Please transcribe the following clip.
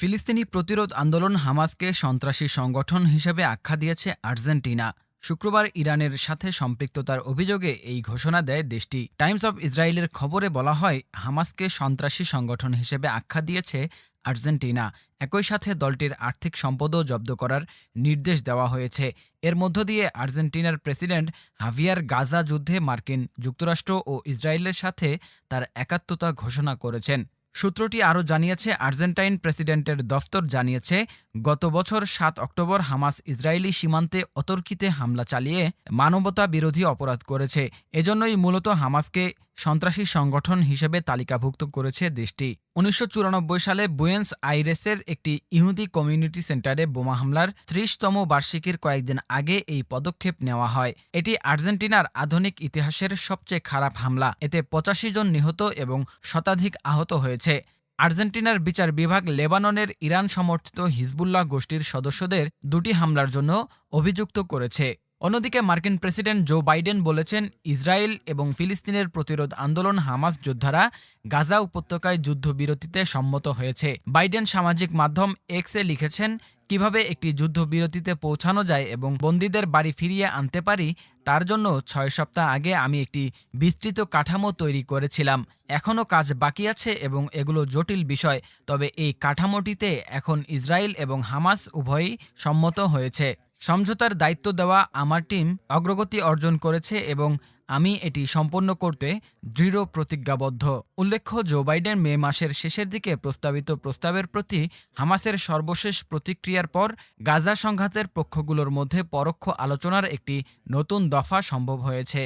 ফিলিস্তিনি প্রতিরোধ আন্দোলন হামাসকে সন্ত্রাসী সংগঠন হিসেবে আখ্যা দিয়েছে আর্জেন্টিনা। শুক্রবার ইরানের সাথে সম্পৃক্ততার অভিযোগে এই ঘোষণা দেয় দেশটি। টাইমস অব ইসরায়েলের খবরে বলা হয়, হামাসকে সন্ত্রাসী সংগঠন হিসেবে আখ্যা দিয়েছে আর্জেন্টিনা। একই সাথে দলটির আর্থিক সম্পদও জব্দ করার নির্দেশ দেওয়া হয়েছে। এর মধ্য দিয়ে আর্জেন্টিনার প্রেসিডেন্ট হাভিয়ার গাজা যুদ্ধে মার্কিন যুক্তরাষ্ট্র ও ইসরায়েলের সাথে তার একাত্মতা ঘোষণা করেছেন। সূত্রটি আরও জানিয়েছে, আর্জেন্টাইন প্রেসিডেন্টের দফতর জানিয়েছে, গত বছর সাত অক্টোবর হামাস ইসরায়েলি সীমান্তে অতর্কিতে হামলা চালিয়ে মানবতা বিরোধী অপরাধ করেছে। এজন্যই মূলত হামাসকে সন্ত্রাসী সংগঠন হিসেবে তালিকাভুক্ত করেছে দেশটি। উনিশশো চুরানব্বই সালে বুয়েন্স আইরেসের একটি ইহুদি কমিউনিটি সেন্টারে বোমা হামলার ত্রিশতম বার্ষিকীর কয়েকদিন আগে এই পদক্ষেপ নেওয়া হয়। এটি আর্জেন্টিনার আধুনিক ইতিহাসের সবচেয়ে খারাপ হামলা। এতে পঁচাশি জন নিহত এবং শতাধিক আহত হয়েছে। আর্জেন্টিনার বিচার বিভাগ লেবাননের ইরান সমর্থিত হিজবুল্লাহ গোষ্ঠীর সদস্যদের দুটি হামলার জন্য অভিযুক্ত করেছে। অন্যদিকে মার্কিন প্রেসিডেন্ট জো বাইডেন বলেছেন, ইসরায়েল এবং ফিলিস্তিনের প্রতিরোধ আন্দোলন হামাস যোদ্ধারা গাজা উপত্যকায় যুদ্ধবিরতিতে সম্মত হয়েছে। বাইডেন সামাজিক মাধ্যম এক্সে লিখেছেন, কীভাবে একটি যুদ্ধবিরতিতে পৌঁছানো যায় এবং বন্দীদের বাড়ি ফিরিয়ে আনতে পারি, তার জন্য ছয় সপ্তাহ আগে আমি একটি বিস্তৃত কাঠামো তৈরি করেছিলাম। এখনও কাজ বাকি আছে এবং এগুলো জটিল বিষয়, তবে এই কাঠামোটিতে এখন ইসরায়েল এবং হামাস উভয়ই সম্মত হয়েছে। সমঝোতার দায়িত্ব দেওয়া আমার টিম অগ্রগতি অর্জন করেছে এবং আমি এটি সম্পন্ন করতে দৃঢ় প্রতিজ্ঞাবদ্ধ। উল্লেখ্য, জো বাইডেন মে মাসের শেষের দিকে প্রস্তাবিত প্রস্তাবের প্রতি হামাসের সর্বশেষ প্রতিক্রিয়ার পর গাজা সংঘাতের পক্ষগুলোর মধ্যে পরোক্ষ আলোচনার একটি নতুন দফা সম্ভব হয়েছে।